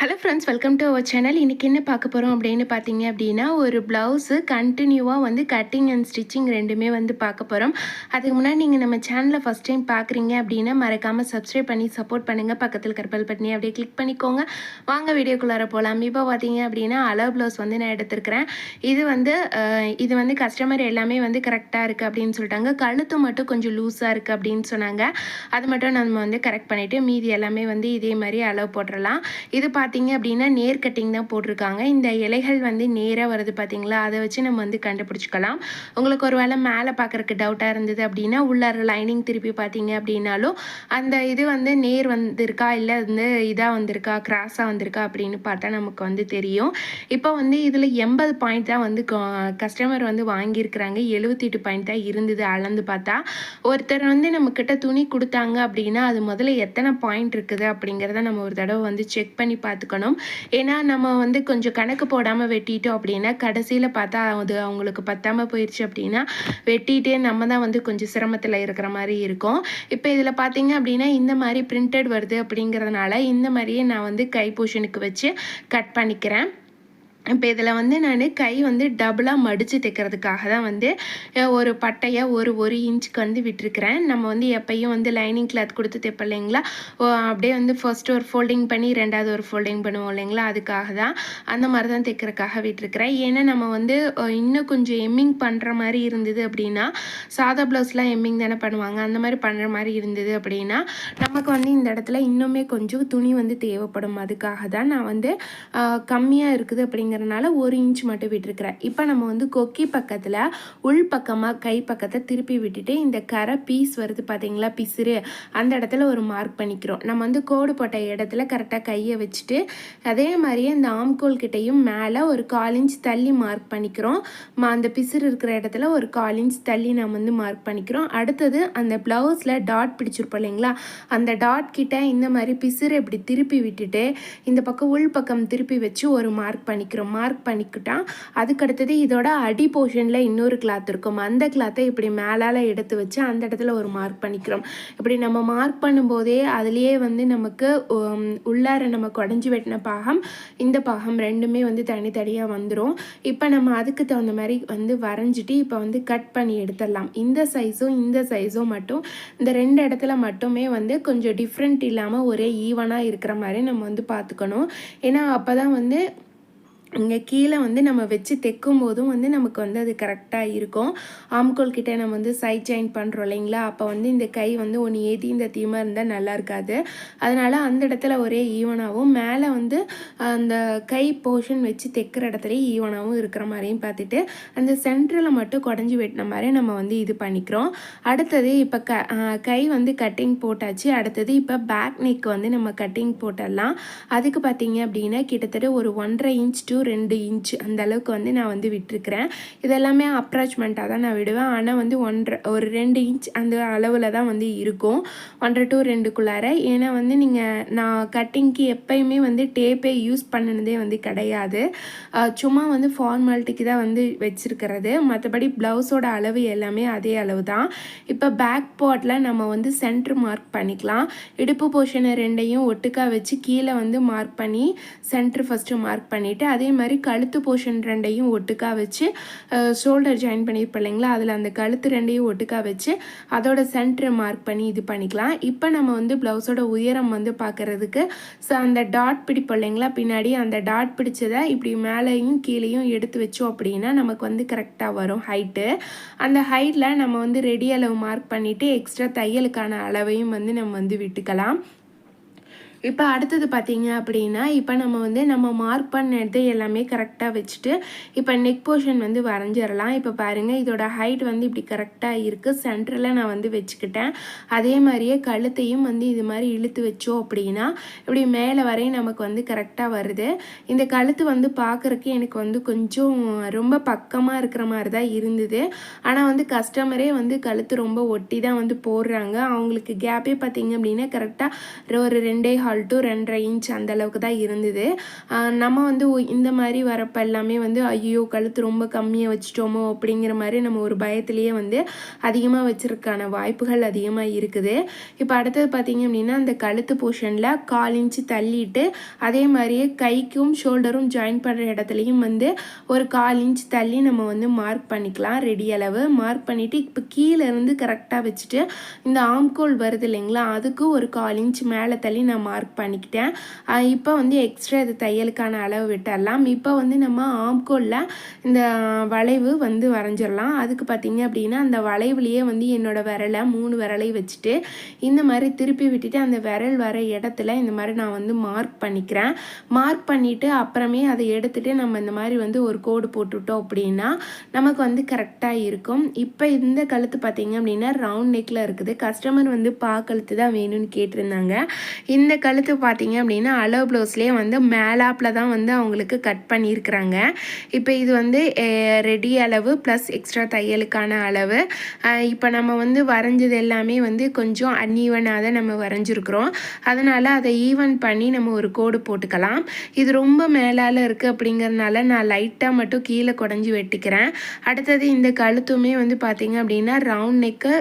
Hello friends welcome to our channel இன்றைக்கி என்ன பார்க்க போகிறோம் அப்படின்னு பார்த்தீங்க அப்படின்னா ஒரு ப்ளவுஸு கண்டினியூவாக வந்து கட்டிங் அண்ட் ஸ்டிச்சிங் ரெண்டுமே வந்து பார்க்க போகிறோம் அதுக்கு முன்னாடி நீங்கள் நம்ம சேனலை ஃபஸ்ட் டைம் பார்க்குறீங்க அப்படின்னா மறக்காமல் சப்ஸ்கிரைப் பண்ணி சப்போர்ட் பண்ணுங்கள் பக்கத்தில் கற்பல் பண்ணி அப்படியே கிளிக் பண்ணிக்கோங்க. வாங்க வீடியோக்குள்ளார போகலாம் இப்போ பார்த்தீங்க அப்படின்னா அளவு ப்ளவுஸ் வந்து நான் எடுத்துருக்கிறேன். இது வந்து இது வந்து கஸ்டமர் எல்லாமே வந்து கரெக்டாக இருக்குது அப்படின்னு சொல்லிட்டாங்க. கழுத்து மட்டும் கொஞ்சம் லூஸாக இருக்குது அப்படின்னு சொன்னாங்க. அது மட்டும் நம்ம வந்து கரெக்ட் பண்ணிவிட்டு மீதி எல்லாமே வந்து இதே மாதிரி அளவு போட்டுடலாம் இது பார்த்து பார்த்தீங்க அப்படின்னா நேர் கட்டிங் தான் போட்டிருக்காங்க. இந்த இலைகள் வந்து நேராக வருது பார்த்தீங்களா அதை வச்சு நம்ம வந்து கண்டுபிடிச்சிக்கலாம். உங்களுக்கு ஒரு வேளை மேலே பார்க்குறக்கு டவுட்டாக இருந்தது அப்படின்னா உள்ளார லைனிங் திருப்பி பார்த்தீங்க அப்படின்னாலும் அந்த இது வந்து நேர் வந்திருக்கா? இல்லை வந்து இதாக வந்திருக்கா? கிராஸாக வந்திருக்கா? அப்படின்னு பார்த்தா நமக்கு வந்து தெரியும். இப்போ வந்து இதில் எண்பது பாயிண்ட் தான் வந்து கஸ்டமர் வந்து வாங்கியிருக்கிறாங்க. எழுபத்தெட்டு பாயிண்ட் தான் இருந்தது அளந்து பார்த்தா. ஒருத்தர் வந்து நம்மக்கிட்ட துணி கொடுத்தாங்க அப்படின்னா அது முதல்ல எத்தனை பாயிண்ட் இருக்குது அப்படிங்கிறத நம்ம ஒரு தடவை வந்து செக் பண்ணி பார்த்து பார்த்துக்கணும் ஏன்னா நம்ம வந்து கொஞ்சம் கணக்கு போடாமல் வெட்டிட்டோம் அப்படின்னா கடைசியில் பார்த்தா அது அவங்களுக்கு பத்தாமல் போயிடுச்சு அப்படின்னா வெட்டிட்டே நம்ம தான் வந்து கொஞ்சம் சிரமத்தில் இருக்கிற மாதிரி இருக்கும். இப்போ இதில் பார்த்தீங்க அப்படின்னா இந்த மாதிரி பிரிண்டட் வருது அப்படிங்கிறதுனால இந்த மாதிரியே நான் வந்து கை போஷனுக்கு வச்சு கட் பண்ணிக்கிறேன். இப்போ இதில் வந்து நான் கை வந்து டபுளாக மடித்து தைக்கிறதுக்காக தான் வந்து ஒரு பட்டையை ஒரு ஒரு இன்ச்சுக்கு வந்து விட்டுருக்கிறேன். நம்ம வந்து எப்பயும் வந்து லைனிங் கிளாத் கொடுத்து தைப்போம் இல்லைங்களா? ஓ, அப்படியே வந்து ஃபஸ்ட்டு ஒரு ஃபோல்டிங் பண்ணி ரெண்டாவது ஒரு ஃபோல்டிங் பண்ணுவோம் இல்லைங்களா? அதுக்காக தான் அந்த மாதிரி தான் தைக்கிறதுக்காக விட்டுருக்கிறேன். ஏன்னா நம்ம வந்து இன்னும் கொஞ்சம் எம்மிங் பண்ணுற மாதிரி இருந்தது அப்படின்னா சாதா ப்ளவுஸ்லாம் எம்மிங் தானே பண்ணுவாங்க. அந்த மாதிரி பண்ணுற மாதிரி இருந்தது அப்படின்னா நமக்கு வந்து இந்த இடத்துல இன்னுமே கொஞ்சம் துணி வந்து தேவைப்படும். அதுக்காக தான் நான் வந்து கம்மியாக இருக்குது அப்படிங்கிறனால ஒரு இன்ச் மட்டும் விட்டுருக்குறேன். இப்போ நம்ம வந்து கொக்கி பக்கத்தில் உள் பக்கமாக கை பக்கத்தை திருப்பி விட்டுட்டு இந்த கரை பீஸ் வருது பார்த்தீங்களா பிசுறு அந்த இடத்துல ஒரு மார்க் பண்ணிக்கிறோம். நம்ம வந்து கோடு போட்ட இடத்துல கரெக்டாக கையை வச்சுட்டு அதே மாதிரியே இந்த ஆம்கோல் கிட்டையும் மேலே ஒரு கால் இன்ச் தள்ளி மார்க் பண்ணிக்கிறோம். அந்த பிசுறு இருக்கிற இடத்துல ஒரு கால் இன்ச் தள்ளி நம்ம வந்து மார்க் பண்ணிக்கிறோம். அடுத்தது அந்த ப்ளவுஸில் டாட் பிடிச்சிருப்போம் இல்லைங்களா? அந்த டாட் கிட்ட இந்த மாதிரி பிசுறு இப்படி திருப்பி விட்டுட்டு இந்த பக்கம் உள் பக்கம் திருப்பி வச்சு ஒரு மார்க் பண்ணிக்கிறோம். மார்க் பண்ணிக்கிட்டான் அதுக்கு அடுத்தது இதோட அடி போர்ஷனில் இன்னொரு கிளாத் இருக்கும். அந்த கிளாத்தை இப்படி மேலால் எடுத்து வச்சு அந்த இடத்துல ஒரு மார்க் பண்ணிக்கிறோம். இப்படி நம்ம மார்க் பண்ணும்போதே அதுலேயே வந்து நமக்கு உள்ளார நம்ம குடஞ்சி வெட்டின பாகம் இந்த பாகம் ரெண்டுமே வந்து தனித்தனியாக வந்துடும் இப்போ நம்ம அதுக்கு தகுந்த மாதிரி வந்து வரைஞ்சிட்டு இப்போ வந்து கட் பண்ணி எடுத்துடலாம். இந்த சைஸும் இந்த சைஸும் மட்டும் இந்த ரெண்டு இடத்துல மட்டுமே வந்து கொஞ்சம் டிஃப்ரெண்ட் இல்லாமல் ஒரே ஈவனாக இருக்கிற மாதிரி நம்ம வந்து பார்த்துக்கணும். ஏன்னா அப்போ தான் வந்து இங்கே கீழே வந்து நம்ம வச்சு தைக்கும் போதும் வந்து நமக்கு வந்து அது கரெக்டாக இருக்கும். ஆம்கோல் கிட்டே நம்ம வந்து சைட் ஜாயின் பண்ணுறோம் இல்லைங்களா? அப்போ வந்து இந்த கை வந்து ஒன்று ஏற்றி இந்த தீமாக இருந்தால் நல்லா இருக்காது. அதனால் அந்த இடத்துல ஒரே ஈவனாகவும் மேலே வந்து அந்த கை போர்ஷன் வச்சு தைக்கிற இடத்துலையும் ஈவனாகவும் இருக்கிற மாதிரியும் பார்த்துட்டு அந்த சென்டரில் மட்டும் குடஞ்சி வெட்டின மாதிரி நம்ம வந்து இது பண்ணிக்கிறோம். அடுத்தது இப்போ க கை வந்து கட்டிங் போட்டாச்சு. அடுத்தது இப்போ பேக் நெக் வந்து நம்ம கட்டிங் போட்டுடலாம் அதுக்கு பார்த்தீங்க அப்படின்னா கிட்டத்தட்ட ஒரு ஒன்றரை இன்ச் டு ரெண்டு இன்ச் அந்த அளவுக்கு வந்து நான் வந்து விட்டுருக்கிறேன். இதெல்லாமே அப்ராச்மெண்ட்டாக தான் நான் விடுவேன். ஆனால் வந்து ஒன்றரை ஒரு ரெண்டு இன்ச் அந்த அளவில் தான் வந்து இருக்கும். ஒன்றரை டு ரெண்டுக்குள்ளார ஏன்னா வந்து நீங்கள் நான் கட்டிங்க்கு எப்பயுமே வந்து டேப்பே யூஸ் பண்ணினதே வந்து கிடையாது. சும்மா வந்து ஃபார்மாலிட்டிக்கு தான் வந்து வச்சுருக்கிறது. மற்றபடி ப்ளவுஸோட அளவு எல்லாமே அதே அளவு தான். இப்போ பேக் பாட்டில் நம்ம வந்து சென்ட்ரு மார்க் பண்ணிக்கலாம். இடுப்பு போர்ஷனை ரெண்டையும் ஒட்டுக்கா வச்சு கீழே வந்து மார்க் பண்ணி சென்ட்ரு ஃபஸ்ட்டு மார்க் பண்ணிவிட்டு அதே மாதிரி கழுத்து போர்ஷன் ரெண்டையும் ஒட்டுக்கா வச்சு ஷோல்டர் ஜாயின் பண்ணியிருப்போம் இல்லைங்களா? அதில் அந்த கழுத்து ரெண்டையும் ஒட்டுக்கா வச்சு அதோட சென்டரை மார்க் பண்ணி இது பண்ணிக்கலாம். இப்போ நம்ம வந்து ப்ளவுஸோட உயரம் வந்து பார்க்குறதுக்கு ஸோ அந்த டாட் பிடிப்போம் இல்லைங்களா? பின்னாடி அந்த டாட் பிடிச்சதை இப்படி மேலேயும் கீழேயும் எடுத்து வச்சோம் அப்படின்னா நமக்கு வந்து கரெக்டாக வரும் ஹைட்டு அந்த ஹைட்டில் நம்ம வந்து ரெடி அளவு மார்க் பண்ணிவிட்டு எக்ஸ்ட்ரா தையலுக்கான அளவையும் வந்து நம்ம வந்து விட்டுக்கலாம். இப்போ அடுத்தது பார்த்தீங்க அப்படின்னா இப்போ நம்ம வந்து நம்ம மார்க் பண்ண இடத்த எல்லாமே கரெக்டாக வச்சுட்டு இப்போ நெக் போர்ஷன் வந்து வரைஞ்சிடலாம் இப்போ பாருங்கள் இதோட ஹைட் வந்து இப்படி கரெக்டாக இருக்குது சென்டரில் நான் வந்து வச்சுக்கிட்டேன். அதே மாதிரியே கழுத்தையும் வந்து இது மாதிரி இழுத்து வச்சோம் அப்படின்னா இப்படி மேலே வரையும் நமக்கு வந்து கரெக்டாக வருது. இந்த கழுத்து வந்து பார்க்குறக்கு எனக்கு வந்து கொஞ்சம் ரொம்ப பக்கமாக இருக்கிற மாதிரி தான் இருந்தது. ஆனால் வந்து கஸ்டமரே வந்து கழுத்து ரொம்ப ஒட்டி தான் வந்து போடுறாங்க. அவங்களுக்கு கேப்பே பார்த்தீங்க அப்படின்னா கரெக்டாக ஒரு ரெண்டே கால் டு ரெண்டரை இன்ச் அந்தளவுக்கு தான் இருந்தது. நம்ம வந்து இந்த மாதிரி வரப்ப எல்லாமே வந்து ஐயோ கழுத்து ரொம்ப கம்மியாக வச்சுட்டோமோ அப்படிங்கிற மாதிரி நம்ம ஒரு பயத்துலேயே வந்து அதிகமாக வச்சுருக்கான வாய்ப்புகள் அதிகமாக இருக்குது. இப்போ அடுத்தது பார்த்தீங்க அப்படின்னா அந்த கழுத்து போர்ஷனில் கால் இன்ச்சு தள்ளிட்டு அதே மாதிரியே கைக்கும் ஷோல்டரும் ஜாயின் பண்ணுற இடத்துலையும் வந்து ஒரு கால் இன்ச் தள்ளி நம்ம வந்து மார்க் பண்ணிக்கலாம். ரெடி அளவு மார்க் பண்ணிவிட்டு இப்போ கீழே இருந்து கரெக்டாக வச்சுட்டு இந்த ஆம்கோல் வருது இல்லைங்களா அதுக்கு ஒரு கால் இன்ச் மேலே தள்ளி நான் மார்க் பண்ணிக்கிட்டேன். இப்போ வந்து எக்ஸ்ட்ரா இது தையலுக்கான அளவு விட்டுடலாம் இப்போ வந்து நம்ம ஆம்கோலில் இந்த வளைவு வந்து வரைஞ்சிடலாம். அதுக்கு பார்த்தீங்க அப்படின்னா அந்த வளைவுலேயே வந்து என்னோட விரலை மூணு விரலை வச்சுட்டு இந்த மாதிரி திருப்பி விட்டுட்டு அந்த விரல் வர இடத்துல இந்த மாதிரி நான் வந்து மார்க் பண்ணிக்கிறேன். மார்க் பண்ணிவிட்டு அப்புறமே அதை எடுத்துகிட்டு நம்ம இந்த மாதிரி வந்து ஒரு கோடு போட்டுவிட்டோம் அப்படின்னா நமக்கு வந்து கரெக்டாக இருக்கும். இப்போ இந்த கழுத்து பார்த்திங்க அப்படின்னா ரவுண்ட் நெக்கில் இருக்குது. கஸ்டமர் வந்து பா கழுத்து தான் வேணும்னு கேட்டிருந்தாங்க. இந்த கழுத்து பார்த்தீங்க அப்படின்னா அளவு ப்ளவுஸ்லேயே வந்து மேலாப்பில் தான் வந்து அவங்களுக்கு கட் பண்ணியிருக்கிறாங்க. இப்போ இது வந்து ரெடி அளவு ப்ளஸ் எக்ஸ்ட்ரா தையலுக்கான அளவு. இப்போ நம்ம வந்து வரைஞ்சது எல்லாமே வந்து கொஞ்சம் அன்ஈவனாக தான் நம்ம வரைஞ்சிருக்கிறோம். அதனால் அதை ஈவன் பண்ணி நம்ம ஒரு கோடு போட்டுக்கலாம். இது ரொம்ப மேலால் இருக்குது அப்படிங்கறதுனால நான் லைட்டாக மட்டும் கீழே குடஞ்சி வெட்டிக்கிறேன். அடுத்தது இந்த கழுத்துமே வந்து பார்த்தீங்க அப்படின்னா ரவுண்ட் நெக்கு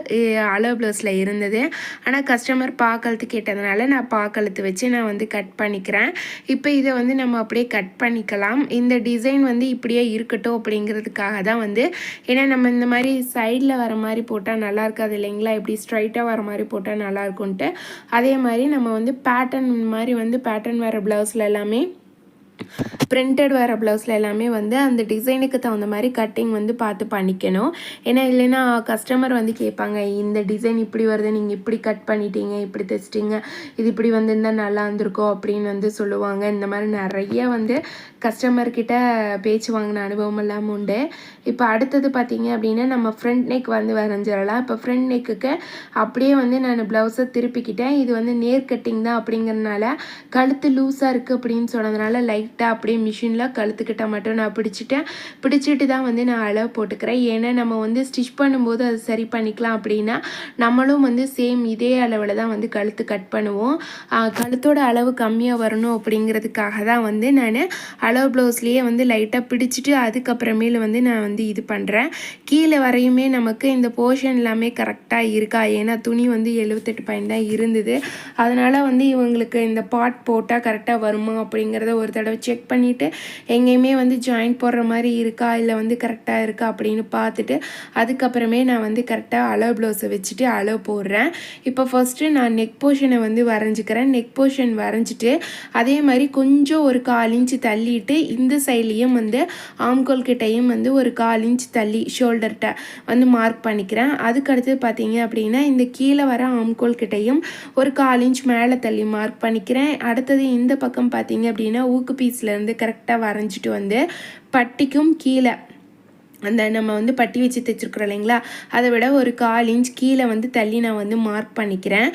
அளவு ப்ளவுஸில் இருந்தது. ஆனால் கஸ்டமர் பா கழுத்து கேட்டதுனால நான் பா எடுத்து வச்சு நான் வந்து கட் பண்ணிக்கிறேன். இப்போ இதை வந்து நம்ம அப்படியே கட் பண்ணிக்கலாம். இந்த டிசைன் வந்து இப்படியே இருக்கட்டும் அப்படிங்கிறதுக்காக தான் வந்து ஏன்னா நம்ம இந்த மாதிரி சைடில் வர மாதிரி போட்டால் நல்லா இருக்காது இல்லைங்களா? இப்படி ஸ்ட்ரைட்டாக வர மாதிரி போட்டால் நல்லாயிருக்கும்ன்ட்டு அதே மாதிரி நம்ம வந்து பேட்டர்ன் மாதிரி வந்து பேட்டர்ன் வர ப்ளவுஸில் எல்லாமே பிரிண்டட் வர ப்ளவுஸில் எல்லாமே வந்து அந்த டிசைனுக்கு தகுந்த மாதிரி கட்டிங் வந்து பார்த்து பண்ணிக்கணும். ஏன்னா இல்லைன்னா கஸ்டமர் வந்து கேட்பாங்க இந்த டிசைன் இப்படி வருது நீங்கள் இப்படி கட் பண்ணிட்டீங்க இப்படி தைச்சிட்டிங்க இது இப்படி வந்திருந்தால் நல்லா இருந்திருக்கும் அப்படின்னு வந்து சொல்லுவாங்க. இந்த மாதிரி நிறைய வந்து கஸ்டமர்கிட்ட பேச்சு வாங்கின அனுபவம் எல்லாம் உண்டு. இப்போ அடுத்தது பார்த்தீங்க அப்படின்னா நம்ம ஃப்ரண்ட் நெக் வந்து வரைஞ்சிடலாம். இப்போ ஃப்ரண்ட் நெக்குக்கு அப்படியே வந்து நான் ப்ளவுஸை திருப்பிக்கிட்டேன். இது வந்து நேர் கட்டிங் தான் அப்படிங்கிறனால கழுத்து லூஸாக இருக்குது அப்படின்னு சொன்னதுனால லைட்டாக அப்படியே மிஷினில் கழுத்துக்கிட்ட மட்டும் நான் பிடிச்சிட்டேன். பிடிச்சிட்டு தான் வந்து நான் அளவு போட்டுக்கிறேன். ஏன்னா நம்ம வந்து ஸ்டிச் பண்ணும்போது அது சரி பண்ணிக்கலாம் அப்படின்னா நம்மளும் வந்து சேம் இதே அளவில் தான் வந்து கழுத்து கட் பண்ணுவோம். கழுத்தோட அளவு கம்மியாக வரணும் அப்படிங்கிறதுக்காக தான் வந்து நான் அளவு ப்ளவுஸ்லேயே வந்து லைட்டாக பிடிச்சிட்டு அதுக்கப்புறமேல வந்து நான் வந்து இது பண்ணுறேன் கீழே வரையுமே நமக்கு இந்த போர்ஷன் எல்லாமே கரெக்டாக இருக்கா? ஏன்னா துணி வந்து எழுபத்தெட்டு பாயிண்ட் தான் இருந்தது. அதனால் வந்து இவங்களுக்கு இந்த பாட் போட்டால் கரெக்டாக வருமா அப்படிங்கிறத ஒரு தடவை செக் பண்ணிவிட்டு எங்கேயுமே வந்து ஜாயின் போடுற மாதிரி இருக்கா இல்லை வந்து கரெக்டாக இருக்கா அப்படின்னு பார்த்துட்டு அதுக்கப்புறமே நான் வந்து கரெக்டாக அளவு ப்ளவுஸை வச்சுட்டு அளவு போடுறேன். இப்போ ஃபஸ்ட்டு நான் நெக் போர்ஷனை வந்து வரைஞ்சிக்கிறேன். நெக் போர்ஷன் வரைஞ்சிட்டு அதே மாதிரி கொஞ்சம் ஒரு கால் இன்ச்சு தள்ளிட்டு இந்த சைட்லேயும் வந்து ஆம்கோல் கிட்டையும் வந்து ஒரு கால் இன்ச் தள்ளி ஷோல்டர்கிட்ட வந்து மார்க் பண்ணிக்கிறேன். அதுக்கு அடுத்து பார்த்தீங்க அப்படின்னா இந்த கீழே வர ஆம்கோல் கிட்டையும் ஒரு கால் இன்ச் மேலே தள்ளி மார்க் பண்ணிக்கிறேன். அடுத்தது இந்த பக்கம் பார்த்தீங்க அப்படின்னா ஊக்கு பீஸ்லேருந்து கரெக்டாக வரைஞ்சிட்டு வந்து பட்டிக்கும் கீழே அந்த நம்ம வந்து பட்டி வச்சு தைச்சிருக்கிறோம் இல்லைங்களா? அதை விட ஒரு கால் இன்ச் கீழே வந்து தள்ளி நான் வந்து மார்க் பண்ணிக்கிறேன்.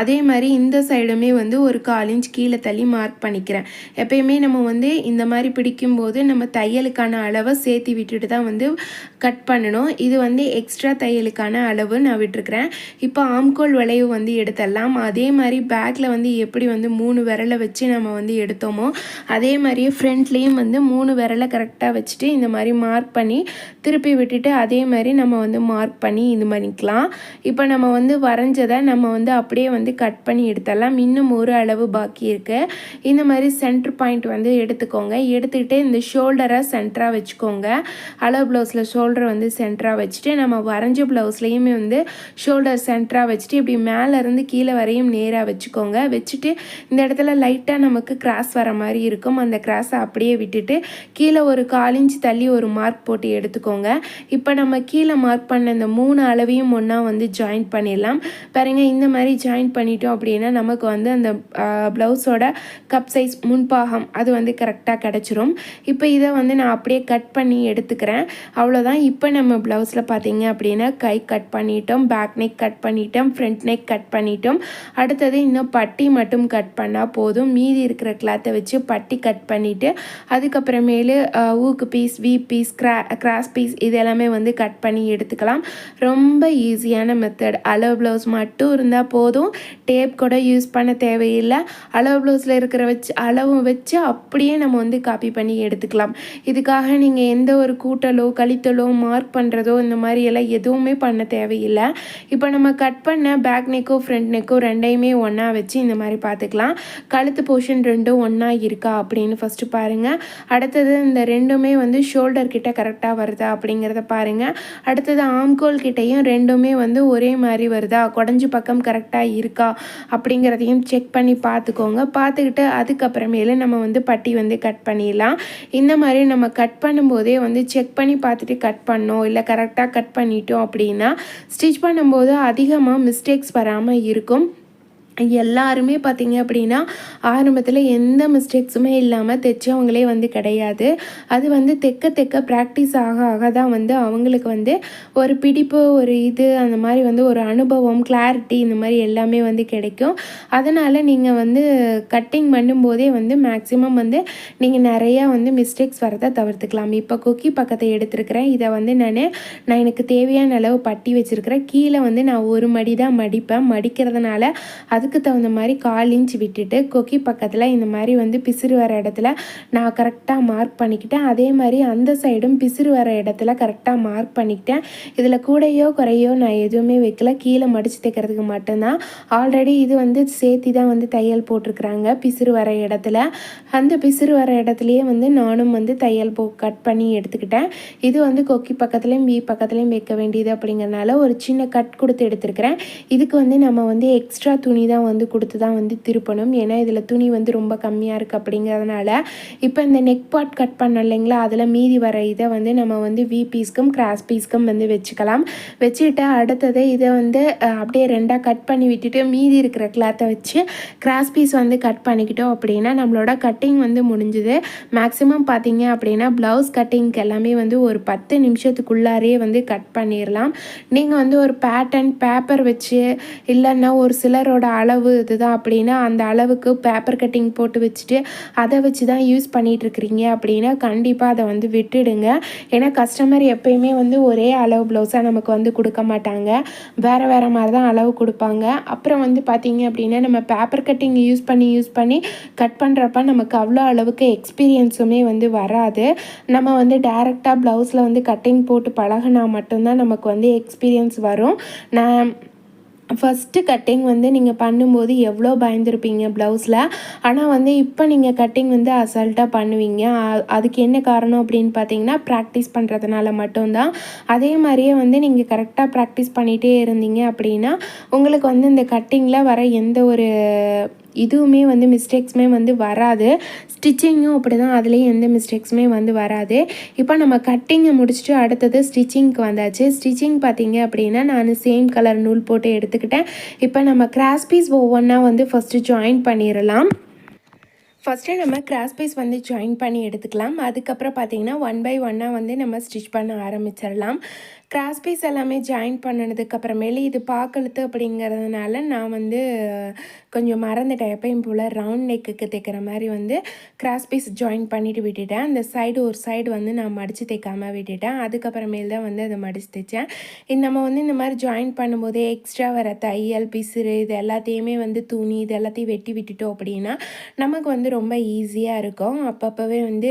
அதே மாதிரி இந்த சைடுமே வந்து ஒரு கால் இன்ச் கீழே தள்ளி மார்க் பண்ணிக்கிறேன். எப்பயுமே நம்ம வந்து இந்த மாதிரி பிடிக்கும்போது நம்ம தையலுக்கான அளவை சேர்த்து விட்டுட்டு தான் வந்து கட் பண்ணணும். இது வந்து எக்ஸ்ட்ரா தையலுக்கான அளவு நான் விட்டுருக்குறேன். இப்போ ஆம்கோல் வளைவு வந்து எடுத்துடலாம். அதே மாதிரி பேக்கில் வந்து எப்படி வந்து மூணு விரலை வச்சு நம்ம வந்து எடுத்தோமோ அதே மாதிரியே ஃப்ரண்ட்லேயும் வந்து மூணு விரலை கரெக்டாக வச்சுட்டு இந்த மாதிரி மார்க் பண்ணி திருப்பி விட்டுட்டு அதே மாதிரி நம்ம வந்து மார்க் பண்ணி இது பண்ணிக்கலாம். இப்போ நம்ம வந்து வரைஞ்சதை நம்ம வந்து அப்படியே வந்து கட் பண்ணி எடுத்துடலாம். இன்னும் ஒரு அளவு பாக்கி இருக்குது இந்த மாதிரி சென்டர் பாயிண்ட் வந்து எடுத்துக்கோங்க. எடுத்துக்கிட்டு இந்த ஷோல்டரை சென்டராக வச்சுக்கோங்க. அளவு ப்ளவுஸில் ஷோல்டர் வந்து சென்டராக வச்சுட்டு நம்ம வரைஞ்ச ப்ளவுஸ்லேயுமே வந்து ஷோல்டர் சென்டராக வச்சுட்டு இப்படி மேலே இருந்து கீழே வரையும் நேராக வச்சுக்கோங்க. வச்சுட்டு இந்த இடத்துல லைட்டாக நமக்கு கிராஸ் வர மாதிரி இருக்கும். அந்த கிராஸை அப்படியே விட்டுட்டு கீழே ஒரு கால் இன்ச் தள்ளி ஒரு மார்க் போட்டு எடுத்துக்கோங்க. இப்போ நம்ம கீழே மார்க் பண்ண இந்த மூணு அளவையும் ஒன்றா வந்து ஜாயின் பண்ணிடலாம். பாருங்க இந்த மாதிரி ஜாயின் பண்ணிட்டோம் அப்படின்னா நமக்கு வந்து அந்த ப்ளவுஸோட கப் சைஸ் முன்பாகம் அது வந்து கரெக்டாக கிடச்சிரும். இப்போ இதை வந்து நான் அப்படியே கட் பண்ணி எடுத்துக்கிறேன். அவ்வளோதான் இப்போ நம்ம ப்ளவுஸில் பார்த்தீங்க அப்படின்னா கை கட் பண்ணிட்டோம் பேக் நெக் கட் பண்ணிட்டோம் ஃப்ரண்ட் நெக் கட் பண்ணிட்டோம். அடுத்தது இன்னும் பட்டி மட்டும் கட் பண்ணால் போதும். மீதி இருக்கிற கிளாத்தை வச்சு பட்டி கட் பண்ணிவிட்டு அதுக்கப்புறமேலு ஊக்கு பீஸ் வி பீஸ் கிரா கிராஸ் பீஸ் இது எல்லாமே வந்து கட் பண்ணி எடுத்துக்கலாம். ரொம்ப ஈஸியான மெத்தட் அளவு ப்ளவுஸ் மட்டும் இருந்தால் போதும். டேப் கூட யூஸ் பண்ண தேவையில்லை. அளவு ப்ளவுஸில் இருக்கிற வச்சு அளவு வச்சு அப்படியே நம்ம வந்து காப்பி பண்ணி எடுத்துக்கலாம். இதுக்காக நீங்கள் எந்த ஒரு கூட்டலோ கழித்தலோ மார்க் பண்ணுறதோ இந்த மாதிரி எல்லாம் எதுவுமே பண்ண தேவையில்லை. இப்போ நம்ம கட் பண்ண பேக் நெக்கோ ஃப்ரண்ட் நெக்கோ ரெண்டையுமே ஒன்றா வச்சு இந்த மாதிரி பார்த்துக்கலாம் கழுத்து போர்ஷன் ரெண்டும் ஒன்றா இருக்கா அப்படின்னு ஃபஸ்ட்டு பாருங்கள் அடுத்தது இந்த ரெண்டுமே வந்து ஷோல்டர் கிட்ட கரெக்டாக வருதா அப்படிங்கிறத பாருங்கள் அடுத்தது ஆம்கோல் கிட்டேயும் ரெண்டுமே வந்து ஒரே மாதிரி வருதா? குடஞ்சி பக்கம் கரெக்டாக இருக்கா? அப்படிங்கிறதையும் செக் பண்ணி பார்த்துக்கோங்க. பார்த்துக்கிட்டு அதுக்கப்புறமேலு நம்ம வந்து பட்டி வந்து கட் பண்ணிடலாம். இந்த மாதிரி நம்ம கட் பண்ணும்போதே வந்து செக் பண்ணி பார்த்துட்டு கட் பண்ணோம். இல்லை கரெக்டாக கட் பண்ணிட்டோம் அப்படின்னா ஸ்டிச் பண்ணும்போது அதிகமாக மிஸ்டேக்ஸ் வராமல் இருக்கும். எல்லாருமே பார்த்திங்க அப்படின்னா ஆரம்பத்தில் எந்த மிஸ்டேக்ஸுமே இல்லாமல் தைச்சவங்களே வந்து கிடையாது. அது வந்து தெக்க தெக்க ப்ராக்டிஸ் ஆக ஆக தான் வந்து அவங்களுக்கு வந்து ஒரு பிடிப்பு ஒரு இது அந்த மாதிரி வந்து ஒரு அனுபவம் கிளாரிட்டி இந்த மாதிரி எல்லாமே வந்து கிடைக்கும். அதனால் நீங்கள் வந்து கட்டிங் பண்ணும்போதே வந்து மேக்ஸிமம் வந்து நீங்கள் நிறையா வந்து மிஸ்டேக்ஸ் வரதை தவிர்த்துக்கலாம். இப்போ கொக்கி பக்கத்தை எடுத்துருக்கிறேன். இதை வந்து நான் நான் எனக்கு தேவையான அளவு பட்டி வச்சுருக்கிறேன். கீழே வந்து நான் ஒரு மடி தான் மடிப்பேன். மடிக்கிறதுனால அது அதுக்கு தகுந்த மாதிரி கால் இன்ச் விட்டுட்டு கொக்கி பக்கத்தில் இந்த மாதிரி வந்து பிசிறு வர இடத்துல நான் கரெக்டாக மார்க் பண்ணிக்கிட்டேன். அதே மாதிரி அந்த சைடும் பிசிறு வர இடத்துல கரெக்டாக மார்க் பண்ணிக்கிட்டேன். இதில் கூடையோ குறையோ நான் எதுவுமே வைக்கல. கீழே மடித்து தைக்கிறதுக்கு மட்டும்தான். ஆல்ரெடி இது வந்து சேர்த்தி தான் வந்து தையல் போட்டிருக்கிறாங்க பிசிறு வர இடத்துல. அந்த பிசிறு வர இடத்துலையே வந்து நானும் வந்து தையல் போ கட் பண்ணி எடுத்துக்கிட்டேன். இது வந்து கொக்கி பக்கத்துலேயும் பி பக்கத்துலேயும் வைக்க வேண்டியது அப்படிங்கிறனால ஒரு சின்ன கட் கொடுத்து எடுத்துருக்கிறேன். இதுக்கு வந்து நம்ம வந்து எக்ஸ்ட்ரா துணி தான் தான் வந்து கொடுத்து தான் வந்து திருப்பணும். ஏன்னா இதில் துணி வந்து ரொம்ப கம்மியாக இருக்குது அப்படிங்கிறதுனால இப்போ இந்த நெக் பாட் கட் பண்ணோம் இல்லைங்களா? அதில் மீதி வர இதை வந்து நம்ம வந்து வி பீஸ்க்கும் கிராஸ் பீஸ்க்கும் வந்து வச்சுக்கலாம். வச்சுக்கிட்டு அடுத்தது இதை வந்து அப்படியே ரெண்டாக கட் பண்ணி விட்டுட்டு மீதி இருக்கிற கிளாத்தை வச்சு கிராஸ் பீஸ் வந்து கட் பண்ணிக்கிட்டோம் அப்படின்னா நம்மளோட கட்டிங் வந்து முடிஞ்சுது. மேக்ஸிமம் பார்த்தீங்க அப்படின்னா ப்ளவுஸ் கட்டிங்க்கு எல்லாமே வந்து ஒரு பத்து நிமிஷத்துக்குள்ளாரே வந்து கட் பண்ணிடலாம். நீங்கள் வந்து ஒரு பேட்டர்ன் பேப்பர் வச்சு இல்லைன்னா ஒரு சிலரோட அளவு அளவு இதுதான் அப்படின்னா அந்த அளவுக்கு பேப்பர் கட்டிங் போட்டு வச்சுட்டு அதை வச்சு தான் யூஸ் பண்ணிகிட்ருக்கிறீங்க அப்படின்னா கண்டிப்பாக அதை வந்து விட்டுடுங்க. ஏன்னா கஸ்டமர் எப்பயுமே வந்து ஒரே அளவு ப்ளவுஸாக நமக்கு வந்து கொடுக்க மாட்டாங்க. வேறு வேறு மாதிரி தான் அளவு கொடுப்பாங்க. அப்புறம் வந்து பார்த்திங்க அப்படின்னா நம்ம பேப்பர் கட்டிங் யூஸ் பண்ணி யூஸ் பண்ணி கட் பண்ணுறப்ப நமக்கு அவ்வளோ அளவுக்கு எக்ஸ்பீரியன்ஸுமே வந்து வராது. நம்ம வந்து டேரெக்டாக ப்ளவுஸில் வந்து கட்டிங் போட்டு பழகினா மட்டும்தான் நமக்கு வந்து எக்ஸ்பீரியன்ஸ் வரும். நான் ஃபஸ்ட்டு கட்டிங் வந்து நீங்கள் பண்ணும்போது எவ்வளோ பயந்துருப்பீங்க ப்ளவுஸில் ஆனால் வந்து இப்போ நீங்கள் கட்டிங் வந்து அசால்ட்டாக பண்ணுவீங்க. அதுக்கு என்ன காரணம் அப்படின்னு பார்த்தீங்கன்னா ப்ராக்டிஸ் பண்ணுறதுனால மட்டும்தான். அதே மாதிரியே வந்து நீங்கள் கரெக்டாக ப்ராக்டிஸ் பண்ணிகிட்டே இருந்தீங்க அப்படின்னா உங்களுக்கு வந்து இந்த கட்டிங்கில் வர எந்த ஒரு இதுவுமே வந்து மிஸ்டேக்ஸுமே வந்து வராது. ஸ்டிச்சிங்கும் அப்படி தான் அதுலேயும் எந்த மிஸ்டேக்ஸுமே வந்து வராது. இப்போ நம்ம கட்டிங்கை முடிச்சுட்டு அடுத்தது ஸ்டிச்சிங்க்கு வந்தாச்சு. ஸ்டிச்சிங் பார்த்தீங்க அப்படின்னா நான் சேம் கலர் நூல் போட்டு எடுத்துக்கிட்டேன். இப்போ நம்ம கிராஸ் பீஸ் ஒவ்வொன்றா வந்து ஃபஸ்ட்டு ஜாயின் பண்ணிடலாம். ஃபஸ்ட்டு நம்ம கிராஸ் பீஸ் வந்து ஜாயின் பண்ணி எடுத்துக்கலாம். அதுக்கப்புறம் பார்த்திங்கன்னா ஒன் பை ஒன்னாக வந்து நம்ம ஸ்டிச் பண்ண ஆரம்பிச்சிடலாம். கிராஸ் பீஸ் எல்லாமே ஜாயின் பண்ணினதுக்கப்புறமேலே இது பார்க்கழுத்து அப்படிங்கிறதுனால நான் வந்து கொஞ்சம் மறந்துட்டேன். எப்பயும் போல் ரவுண்ட் நெக்குக்கு தைக்கிற மாதிரி வந்து கிராஸ் பீஸ் ஜாயின் பண்ணிவிட்டு விட்டுட்டேன். அந்த சைடு ஒரு சைடு வந்து நான் மடித்து தைக்காமல் விட்டுட்டேன். அதுக்கப்புறமேல் தான் வந்து அதை மடித்து தைச்சேன். இது நம்ம வந்து இந்த மாதிரி ஜாயின் பண்ணும்போதே எக்ஸ்ட்ரா வர தையல் பிசுறு இது எல்லாத்தையுமே வந்து துணி இது எல்லாத்தையும் வெட்டி விட்டுட்டோம் அப்படின்னா நமக்கு வந்து ரொம்ப ஈஸியாக இருக்கும். அப்பப்போவே வந்து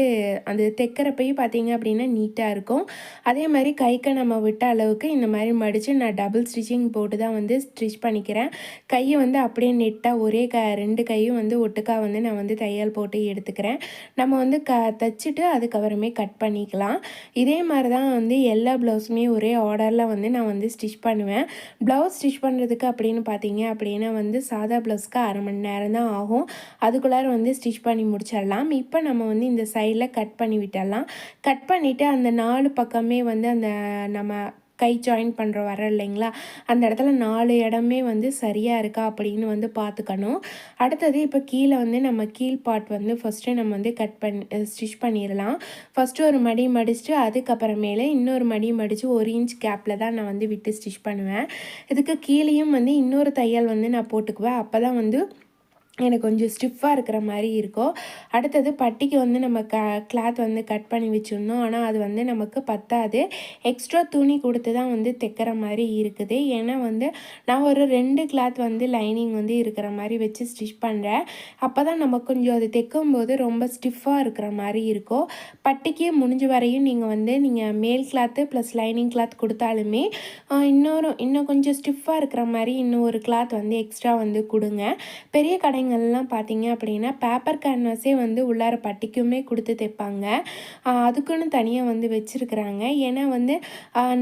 அந்த தைக்கிறப்பையும் பார்த்திங்க அப்படின்னா நீட்டாக இருக்கும். அதே மாதிரி கைக்கு நம்ம விட்ட அளவுக்கு இந்த மாதிரி மடித்து நான் டபுள் ஸ்டிச்சிங் போட்டு தான் வந்து ஸ்டிச் பண்ணிக்கிறேன். கையை வந்து அப்படியே நெட் கரெக்டாக ஒரே க ரெண்டு கையும் வந்து ஒட்டுக்காக வந்து நான் வந்து தையல் போட்டு எடுத்துக்கிறேன். நம்ம வந்து க தைச்சிட்டு அதுக்கப்புறமே கட் பண்ணிக்கலாம். இதே மாதிரி தான் வந்து எல்லா ப்ளவுஸுமே ஒரே ஆர்டரில் வந்து நான் வந்து ஸ்டிச் பண்ணுவேன். ப்ளவுஸ் ஸ்டிச் பண்ணுறதுக்கு அப்படின்னு பார்த்தீங்க அப்படின்னா வந்து சாதா ப்ளவுஸ்க்கு அரை மணி நேரம் தான் ஆகும். அதுக்குள்ளார வந்து ஸ்டிச் பண்ணி முடிச்சிடலாம். இப்போ நம்ம வந்து இந்த சைடில் கட் பண்ணி விட்டுடலாம். கட் பண்ணிவிட்டு அந்த நாலு பக்கமே வந்து அந்த நம்ம கை ஜாயின் பண்ணுற வர இல்லைங்களா? அந்த இடத்துல நாலு இடமே வந்து சரியாக இருக்கா அப்படின்னு வந்து பார்த்துக்கணும் அடுத்தது இப்போ கீழே வந்து நம்ம கீழ் பாட் வந்து ஃபஸ்ட்டு நம்ம வந்து கட் பண்ணி ஸ்டிச் பண்ணிடலாம். ஃபஸ்ட்டு ஒரு மடி மடிச்சுட்டு அதுக்கப்புறமேலே இன்னொரு மடி மடித்து ஒரு இன்ச் கேப்பில் தான் நான் வந்து விட்டு ஸ்டிச் பண்ணுவேன். இதுக்கு கீழேயும் வந்து இன்னொரு தையல் வந்து நான் போட்டுக்குவேன். அப்போ தான் வந்து எனக்கு கொஞ்சம் ஸ்டிஃபாக இருக்கிற மாதிரி இருக்கும் அடுத்தது பட்டிக்கு வந்து நம்ம க கிளாத் வந்து கட் பண்ணி வச்சுருந்தோம் ஆனால் அது வந்து நமக்கு பத்தாது. எக்ஸ்ட்ரா துணி கொடுத்து தான் வந்து தைக்கிற மாதிரி இருக்குது. ஏன்னா வந்து நான் ஒரு ரெண்டு கிளாத் வந்து லைனிங் வந்து இருக்கிற மாதிரி வச்சு ஸ்டிச் பண்ணுறேன் அப்போ தான் நம்ம கொஞ்சம் அது தைக்கும்போது ரொம்ப ஸ்டிஃபாக இருக்கிற மாதிரி இருக்கும் பட்டிக்கு முடிஞ்ச வரையும் நீங்கள் வந்து நீங்கள் மேல் கிளாத்து ப்ளஸ் லைனிங் கிளாத் கொடுத்தாலுமே இன்னொரு இன்னும் கொஞ்சம் ஸ்டிஃபாக இருக்கிற மாதிரி இன்னும் ஒரு கிளாத் வந்து எக்ஸ்ட்ரா வந்து கொடுங்க. பெரிய கடைங்கள்லாம் பார்த்தீங்க அப்படின்னா பேப்பர் கேன்வாஸே வந்து உள்ளார பட்டிக்குமே கொடுத்து தைப்பாங்க. அதுக்குன்னு தனியாக வந்து வச்சுருக்குறாங்க. ஏன்னா வந்து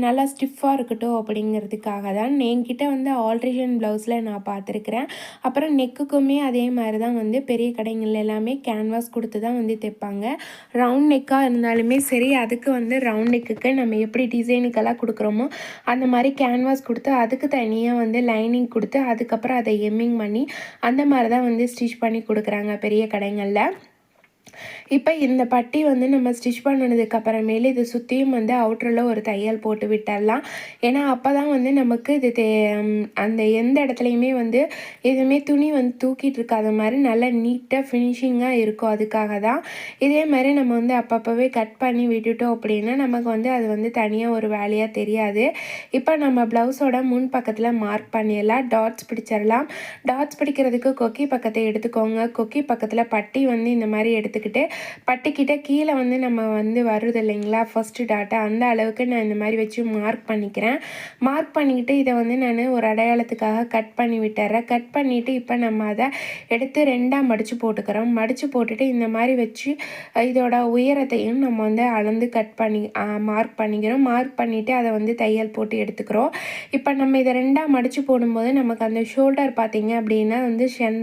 நல்லா ஸ்டிஃபாக இருக்கட்டும் அப்படிங்கிறதுக்காக தான். என்கிட்ட வந்து ஆல்ட்ரேஷன் ப்ளவுஸில் நான் பார்த்துருக்குறேன். அப்புறம் நெக்குக்குமே அதே மாதிரி தான் வந்து பெரிய கடைகள் எல்லாமே கேன்வாஸ் கொடுத்து தான் வந்து தைப்பாங்க. ரவுண்ட் நெக்காக இருந்தாலுமே சரி அதுக்கு வந்து ரவுண்ட் நெக்குக்கு நம்ம எப்படி டிசைனுக்கெல்லாம் கொடுக்குறோமோ அந்த மாதிரி கேன்வாஸ் கொடுத்து அதுக்கு தனியாக வந்து லைனிங் கொடுத்து அதுக்கப்புறம் அதை எம்மிங் பண்ணி அந்த மாதிரி தான் வந்து ஸ்டிச் பண்ணி கொடுக்குறாங்க பெரிய கடைங்களில். இப்போ இந்த பட்டி வந்து நம்ம ஸ்டிச் பண்ணினதுக்கு அப்புறமேலு இது சுற்றியும் வந்து அவுட்டரில் ஒரு தையல் போட்டு விட்டுடலாம் ஏன்னா அப்போ தான் வந்து நமக்கு இது தே அந்த எந்த இடத்துலையுமே வந்து எதுவுமே துணி வந்து தூக்கிட்டு இருக்காத மாதிரி நல்லா நீட்டாக ஃபினிஷிங்காக இருக்கும். அதுக்காக தான் இதே மாதிரி நம்ம வந்து அப்பப்போவே கட் பண்ணி விட்டுட்டோம் அப்படின்னா நமக்கு வந்து அது வந்து தனியாக ஒரு வேலையாக தெரியாது. இப்போ நம்ம ப்ளவுஸோட முன் பக்கத்தில் மார்க் பண்ணிடலாம் டாட்ஸ் பிடிச்சிடலாம் டாட்ஸ் பிடிக்கிறதுக்கு கொக்கி பக்கத்தை எடுத்துக்கோங்க. கொக்கி பக்கத்தில் பட்டி வந்து இந்த மாதிரி எடுத்து எடுத்துக்கிட்டு பட்டிக்கிட்ட கீழே வந்து நம்ம வந்து வருது இல்லைங்களா? ஃபஸ்ட்டு டாட்டா அந்த அளவுக்கு நான் இந்த மாதிரி வச்சு மார்க் பண்ணிக்கிறேன். மார்க் பண்ணிக்கிட்டு இதை வந்து நான் ஒரு அடையாளத்துக்காக கட் பண்ணி விட்டுறேன். கட் பண்ணிவிட்டு இப்போ நம்ம அதை எடுத்து ரெண்டாக மடித்து போட்டுக்கிறோம். மடித்து போட்டுட்டு இந்த மாதிரி வச்சு இதோட உயரத்தையும் நம்ம வந்து அளந்து கட் பண்ணி மார்க் பண்ணிக்கிறோம். மார்க் பண்ணிவிட்டு அதை வந்து தையல் போட்டு எடுத்துக்கிறோம். இப்போ நம்ம இதை ரெண்டாக மடித்து போடும்போது நமக்கு அந்த ஷோல்டர் பார்த்திங்க அப்படின்னா வந்து சென்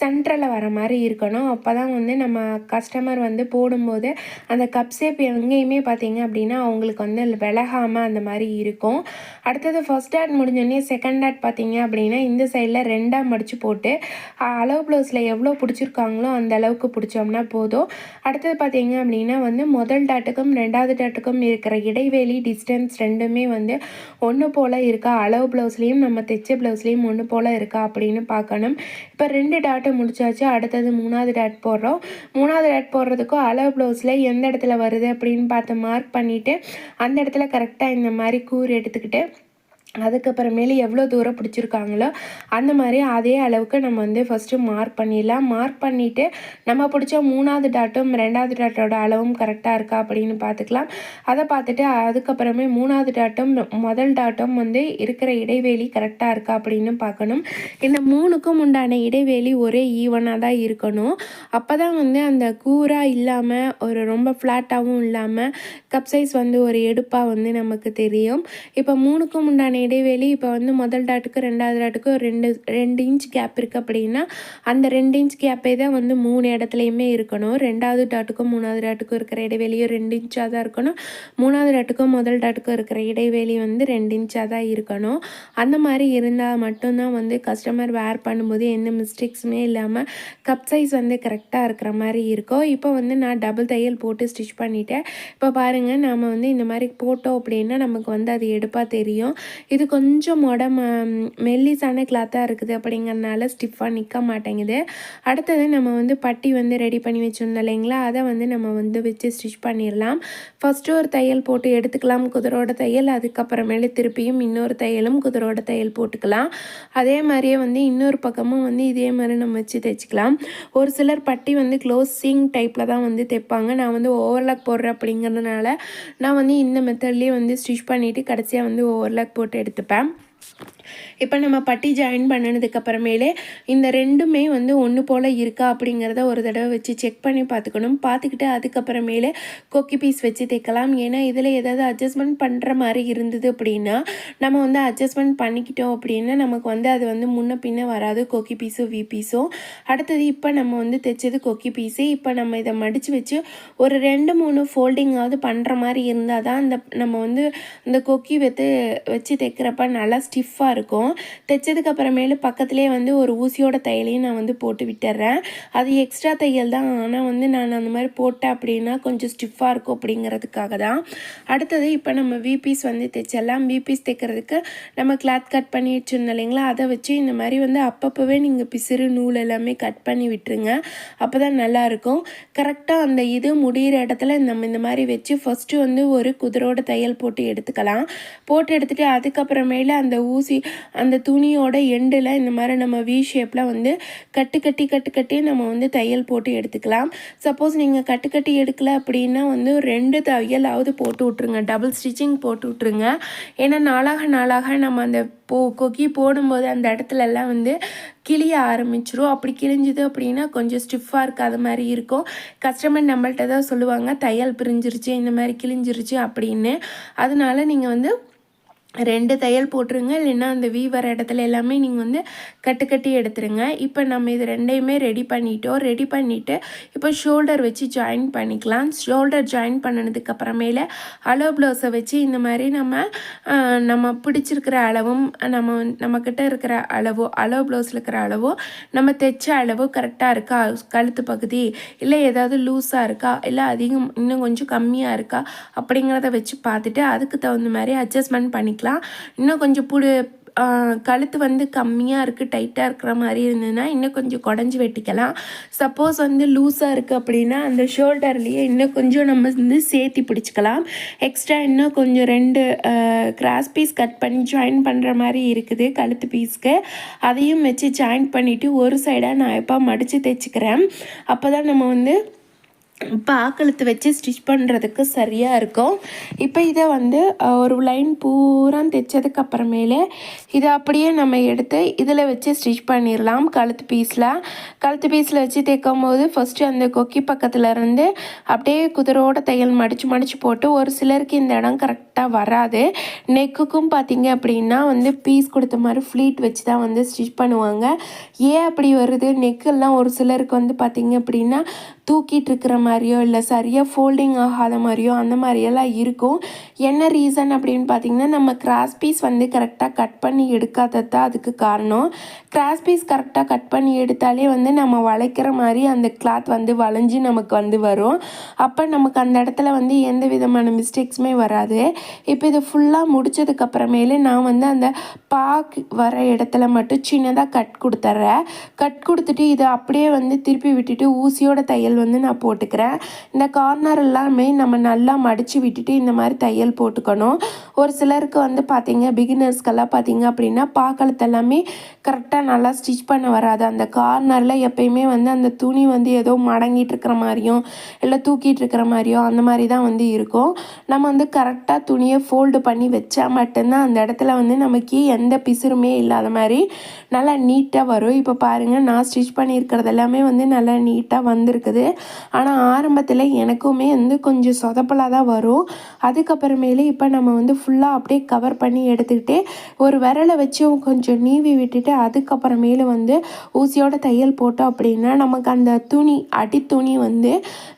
சென்ட்ரலில் வர மாதிரி இருக்கணும். அப்போ தான் வந்து நம்ம கஸ்டமர் வந்து போடும்போது அந்த கப் ஷேப் எங்கேயுமே பார்த்தீங்க அப்படின்னா அவங்களுக்கு வந்து விலகாமல் அந்த மாதிரி இருக்கும். அடுத்தது ஃபர்ஸ்ட் ஆட் முடிஞ்சோடனே செகண்ட் டாட் பார்த்தீங்க அப்படின்னா இந்த சைடில் ரெண்டாக மடித்து போட்டு அளவு ப்ளவுஸில் எவ்வளோ பிடிச்சிருக்காங்களோ அந்த அளவுக்கு பிடிச்சோம்னா போதும். அடுத்தது பார்த்தீங்க அப்படின்னா வந்து முதல் டாட்டுக்கும் ரெண்டாவது டாட்டுக்கும் இருக்கிற இடைவெளி டிஸ்டன்ஸ் ரெண்டுமே வந்து ஒன்று போல் இருக்கா? அளவு ப்ளவுஸ்லேயும் நம்ம தைச்ச ப்ளவுஸ்லேயும் ஒன்று போல் இருக்கா அப்படின்னு பார்க்கணும். இப்போ ரெண்டு டாட்டு முடிச்சாச்சு. அடுத்தது மூணாவது டாட் போடுறோம். மூணாவது டாட் போடுறதுக்கும் அளவு ப்ளவுஸில் எந்த இடத்துல வருது அப்படின்னு பார்த்து மார்க் பண்ணிவிட்டு அந்த இடத்துல கரெக்டாக இந்த மாதிரி கூர் எடுத்துக்கிட்டு அதுக்கப்புறமேலு எவ்வளோ தூரம் பிடிச்சிருக்காங்களோ அந்த மாதிரி அதே அளவுக்கு நம்ம வந்து ஃபஸ்ட்டு மார்க் பண்ணிடலாம். மார்க் பண்ணிவிட்டு நம்ம பிடிச்ச மூணாவது டாட்டும் ரெண்டாவது டாட்டோட அளவும் கரெக்டாக இருக்கா அப்படின்னு பார்த்துக்கலாம் அதை பார்த்துட்டு அதுக்கப்புறமே மூணாவது டாட்டும் முதல் டாட்டும் வந்து இருக்கிற இடைவெளி கரெக்டாக இருக்கா அப்படின்னு பார்க்கணும் இந்த மூணுக்கும் உண்டான இடைவெளி ஒரே ஈவனாக தான் இருக்கணும். அப்போ தான் வந்து அந்த கூராக இல்லாமல் ஒரு ரொம்ப ஃப்ளாட்டாகவும் இல்லாமல் கப் சைஸ் வந்து ஒரு எடுப்பாக வந்து நமக்கு தெரியும். இப்போ மூணுக்கும் உண்டான இடைவெளி இப்போ வந்து முதல் டாட்டுக்கு ரெண்டாவது டாட்டுக்கு ஒரு ரெண்டு ரெண்டு இன்ச் கேப் இருக்குது அப்படின்னா அந்த ரெண்டு இன்ச் கேப்பே தான் வந்து மூணு இடத்துலையுமே இருக்கணும். ரெண்டாவது டாட்டுக்கும் மூணாவது டாட்டுக்கும் இருக்கிற இடைவெளியும் ரெண்டு இன்ச்சாக தான் இருக்கணும். மூணாவது டாட்டுக்கும் முதல் டாட்டுக்கும் இருக்கிற இடைவெளி வந்து ரெண்டு இன்ச்சாக தான் இருக்கணும். அந்த மாதிரி இருந்தால் மட்டும்தான் வந்து கஸ்டமர் வேர் பண்ணும்போது எந்த மிஸ்டேக்ஸுமே இல்லாமல் கப் சைஸ் வந்து கரெக்டாக இருக்கிற மாதிரி இருக்கும். இப்போ வந்து நான் டபுள் தையல் போட்டு ஸ்டிச் பண்ணிட்டேன். இப்போ பாருங்கள் நாம் வந்து இந்த மாதிரி போட்டோம் அப்படின்னா நமக்கு வந்து அது எடுப்பாக தெரியும். இது கொஞ்சம் உடம்பு மெல்லிசான கிளாத்தாக இருக்குது அப்படிங்கறனால ஸ்டிஃபாக நிற்க மாட்டேங்குது. அடுத்தது நம்ம வந்து பட்டி வந்து ரெடி பண்ணி வச்சுருந்தோம் இல்லைங்களா? அதை வந்து நம்ம வந்து வச்சு ஸ்டிச் பண்ணிடலாம். ஃபஸ்ட்டு ஒரு தையல் போட்டு எடுத்துக்கலாம் குதிரோட தையல். அதுக்கப்புறமேலு திருப்பியும் இன்னொரு தையலும் குதிரோட தையல் போட்டுக்கலாம். அதே மாதிரியே வந்து இன்னொரு பக்கமும் வந்து இதே மாதிரி நம்ம வச்சு தைச்சிக்கலாம். ஒரு சிலர் பட்டி வந்து க்ளோஸிங் டைப்பில் தான் வந்து தைப்பாங்க. நான் வந்து ஓவர்லாக் போடுறேன் அப்படிங்கிறதுனால நான் வந்து இந்த மெத்தட்லேயே வந்து ஸ்டிச் பண்ணிவிட்டு கடைசியாக வந்து ஓவர்லாக் போட்டு எடுத்துப்பேன். இப்போ நம்ம பட்டி ஜாயின் பண்ணினதுக்கப்புறமேலே இந்த ரெண்டுமே வந்து ஒன்று போல் இருக்கா அப்படிங்கிறத ஒரு தடவை வச்சு செக் பண்ணி பார்த்துக்கணும். பார்த்துக்கிட்டு அதுக்கப்புறமேலே கொக்கி பீஸ் வச்சு தைக்கலாம் ஏன்னா இதில் ஏதாவது அட்ஜஸ்ட்மெண்ட் பண்ணுற மாதிரி இருந்தது அப்படின்னா நம்ம வந்து அட்ஜஸ்ட்மெண்ட் பண்ணிக்கிட்டோம் அப்படின்னா நமக்கு வந்து அது வந்து முன்ன பின்ன வராது. கொக்கி பீஸும் வி பீஸும் அடுத்தது இப்போ நம்ம வந்து தைச்சது கொக்கி பீஸு இப்போ நம்ம இதை மடித்து வச்சு ஒரு ரெண்டு மூணு ஃபோல்டிங்காவது பண்ணுற மாதிரி இருந்தால் தான் அந்த நம்ம வந்து இந்த கொக்கி வைத்து வச்சு தைக்கிறப்ப நல்லா ஸ்டிஃபாக இருக்கும். தைச்சதுக்கு அப்புறமேலு பக்கத்துலேயே வந்து ஒரு ஊசியோட தையலையும் நான் வந்து போட்டு விட்டுறேன். அது எக்ஸ்ட்ரா தையல் தான். ஆனால் வந்து நான் அந்த மாதிரி போட்டேன் அப்படின்னா கொஞ்சம் ஸ்டிஃபாக இருக்கும் அப்படிங்கிறதுக்காக தான். அடுத்தது இப்போ நம்ம விபீஸ் வந்து தைச்சிடலாம். விபீஸ் தைக்கிறதுக்கு நம்ம கிளாத் கட் பண்ணி வச்சுருந்தோம் இல்லைங்களா? அதை வச்சு இந்த மாதிரி வந்து அப்பப்போவே நீங்கள் பிசிறு நூல் எல்லாமே கட் பண்ணி விட்டுருங்க. அப்போ தான் நல்லாயிருக்கும். கரெக்டாக அந்த இது முடிகிற இடத்துல நம்ம இந்த மாதிரி வச்சு ஃபஸ்ட்டு வந்து ஒரு குதிரோட தையல் போட்டு எடுத்துக்கலாம். போட்டு எடுத்துகிட்டு அதுக்கப்புறமேல அந்த ஊசி அந்த துணியோட எண்டில் இந்த மாதிரி நம்ம வி ஷேப்பில் வந்து கட்டு கட்டி கட்டு கட்டி நம்ம வந்து தையல் போட்டு எடுத்துக்கலாம். சப்போஸ் நீங்கள் கட்டு கட்டி எடுக்கல அப்படின்னா வந்து ரெண்டு தையலாவது போட்டு விட்ருங்க டபுள் ஸ்டிச்சிங் போட்டு விட்ருங்க ஏன்னா நாளாக நாளாக நம்ம அந்த போ கொக்கி போடும்போது அந்த இடத்துல எல்லாம் வந்து கிளிய ஆரம்பிச்சிரும். அப்படி கிழிஞ்சுது அப்படின்னா கொஞ்சம் ஸ்டிஃபாக இருக்காத மாதிரி இருக்கும். கஸ்டமர் நம்மள்கிட்ட தான் சொல்லுவாங்க தையல் பிரிஞ்சிருச்சு இந்த மாதிரி கிழிஞ்சிருச்சு அப்படின்னு. அதனால நீங்கள் வந்து ரெண்டு தையல் போட்டுருங்க. இல்லைன்னா அந்த வீ வர இடத்துல எல்லாமே நீங்கள் வந்து கட்டு கட்டி எடுத்துருங்க. இப்போ நம்ம இது ரெண்டையுமே ரெடி பண்ணிட்டோம். ரெடி பண்ணிவிட்டு இப்போ ஷோல்டர் வச்சு ஜாயின் பண்ணிக்கலாம். ஷோல்டர் ஜாயின் பண்ணதுக்கு அப்புறமேல அலோ ப்ளவுஸை வச்சு இந்த மாதிரி நம்ம நம்ம பிடிச்சிருக்கிற அளவும் நம்ம நம்மக்கிட்ட இருக்கிற அளவோ அலோ ப்ளவுஸில் இருக்கிற அளவோ நம்ம தைச்ச அளவோ கரெக்டாக இருக்கா? கழுத்து பகுதி இல்லை ஏதாவது லூஸாக இருக்கா? இல்லை அதிகம் இன்னும் கொஞ்சம் கம்மியாக இருக்கா? அப்படிங்கிறத வச்சு பார்த்துட்டு அதுக்கு தகுந்த மாதிரி அட்ஜஸ்ட்மெண்ட் பண்ணிக்கலாம். இன்னும் கொஞ்சம் புடு கழுத்து வந்து கம்மியாக இருக்குது டைட்டாக இருக்கிற மாதிரி இருந்ததுன்னா இன்னும் கொஞ்சம் குடஞ்சி வெட்டிக்கலாம். சப்போஸ் வந்து லூஸாக இருக்குது அப்படின்னா அந்த ஷோல்டர்லேயே இன்னும் கொஞ்சம் நம்ம வந்து சேர்த்தி பிடிச்சிக்கலாம். எக்ஸ்ட்ரா இன்னும் கொஞ்சம் ரெண்டு கிராஸ் பீஸ் கட் பண்ணி ஜாயின் பண்ணுற மாதிரி இருக்குது கழுத்து பீஸ்க்கு. அதையும் வச்சு ஜாயின் பண்ணிவிட்டு ஒரு சைடாக நான் எப்போ மடித்து தைச்சிக்கிறேன் அப்போ தான் நம்ம வந்து பாக்கழுத்து வச்சு ஸ்டிச் பண்ணுறதுக்கு சரியாக இருக்கும். இப்போ இதை வந்து ஒரு லைன் பூரா தைச்சதுக்கு அப்புறமேலே இதை அப்படியே நம்ம எடுத்து இதில் வச்சு ஸ்டிச் பண்ணிடலாம் கழுத்து பீஸில் கழுத்து பீஸில் வச்சு தைக்கும் போது ஃபஸ்ட்டு அந்த கொக்கி பக்கத்தில் இருந்து அப்படியே குதிரோட தையல் மடித்து மடித்து போட்டு ஒரு சிலருக்கு இந்த இடம் கரெக்ட் கரெக்டாக வராது. நெக்குக்கும் பார்த்தீங்க அப்படின்னா வந்து பீஸ் கொடுத்த மாதிரி ஃப்ளீட் வச்சு தான் வந்து ஸ்டிச் பண்ணுவாங்க. ஏன் அப்படி வருது? நெக்கெல்லாம் ஒரு சிலருக்கு வந்து பார்த்தீங்க அப்படின்னா தூக்கிட்டு இருக்கிற மாதிரியோ இல்லை சரியாக ஃபோல்டிங் ஆகாத மாதிரியோ அந்த மாதிரியெல்லாம் இருக்கும். என்ன ரீசன் அப்படின்னு பார்த்தீங்கன்னா நம்ம கிராஸ் பீஸ் வந்து கரெக்டாக கட் பண்ணி எடுக்காதது தான் அதுக்கு காரணம். கிராஸ் பீஸ் கரெக்டாக கட் பண்ணி எடுத்தாலே வந்து நம்ம வளைக்கிற மாதிரி அந்த கிளாத் வந்து வளைஞ்சு நமக்கு வந்து வரும். அப்போ நமக்கு அந்த இடத்துல வந்து எந்த விதமான மிஸ்டேக்ஸுமே வராது. இப்போ இது ஃபுல்லாக முடிச்சதுக்கப்புறமேலே நான் வந்து அந்த பாக் வர இடத்துல மட்டும் சின்னதாக கட் கொடுத்துட்றேன் கட் கொடுத்துட்டு இதை அப்படியே வந்து திருப்பி விட்டுட்டு ஊசியோட தையல் வந்து நான் போட்டுக்கிறேன். இந்த கார்னர் எல்லாமே நம்ம நல்லா மடித்து விட்டுட்டு இந்த மாதிரி தையல் போட்டுக்கணும். ஒரு சிலருக்கு வந்து பார்த்திங்க பிகினர்ஸ்க்கெல்லாம் பார்த்தீங்க அப்படின்னா பாக்கழுத்து எல்லாமே கரெக்டாக நல்லா ஸ்டிச் பண்ண வராது. அந்த கார்னரில் எப்பயுமே வந்து அந்த துணி வந்து ஏதோ மடங்கிட்டு இருக்கிற மாதிரியும் இல்லை தூக்கிட்டு இருக்கிற மாதிரியோ அந்த மாதிரி தான் வந்து இருக்கும். நம்ம வந்து கரெக்டாக துணியை ஃபோல்டு பண்ணி வச்சா மட்டும்தான் அந்த இடத்துல வந்து நமக்கு எந்த பிசுறுமே இல்லாத மாதிரி நல்லா நீட்டாக வரும். இப்போ பாருங்கள் நான் ஸ்டிச் பண்ணியிருக்கிறது எல்லாமே வந்து நல்லா நீட்டாக வந்திருக்குது. ஆனால் ஆரம்பத்தில் எனக்குமே வந்து கொஞ்சம் சொதப்பலாக தான் வரும். அதுக்கப்புறமேலே இப்போ நம்ம வந்து ஃபுல்லாக அப்படியே கவர் பண்ணி எடுத்துக்கிட்டு ஒரு விரலை வச்சு கொஞ்சம் நீவி விட்டுட்டு அதுக்கப்புறமேலு வந்து ஊசியோட தையல் போட்டோம் அப்படின்னா நமக்கு அந்த துணி அடி துணி வந்து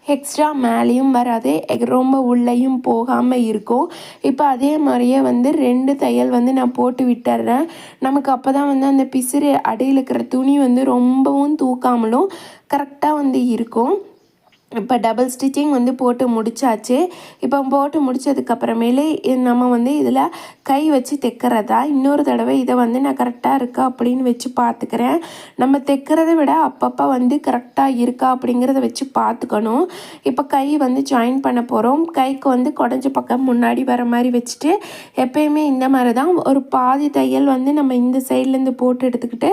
எக்ஸ்ட்ரா மேலேயும் வராது. ரொம்ப உள்ளேயும் போகாமல் இருக்கும். இப்போ அதே மாதிரியே வந்து ரெண்டு தையல் வந்து நான் போட்டு விட்டுறேன். நமக்கு அப்போ தான் வந்து அந்த பிசிறு அடியில் இருக்கிற துணி வந்து ரொம்பவும் தூக்காமலும் கரெக்டாக வந்து இருக்கும். இப்போ டபுள் ஸ்டிச்சிங் வந்து போட்டு முடிச்சாச்சு. இப்போ போட்டு முடிச்சதுக்கப்புறமேலே நம்ம வந்து இதில் கை வச்சு தைக்கிறதா? இன்னொரு தடவை இதை வந்து நான் கரெக்டாக இருக்கா அப்படின்னு வச்சு பார்த்துக்கிறேன். நம்ம தைக்கிறத விட அப்பப்போ வந்து கரெக்டாக இருக்கா அப்படிங்கிறத வச்சு பார்த்துக்கணும். இப்போ கை வந்து ஜாயின் பண்ண போகிறோம் கைக்கு வந்து குடஞ்ச பக்கம் முன்னாடி வர மாதிரி வச்சுட்டு எப்பயுமே இந்த மாதிரி தான். ஒரு பாதி தையல் வந்து நம்ம இந்த சைட்லேருந்து போட்டு எடுத்துக்கிட்டு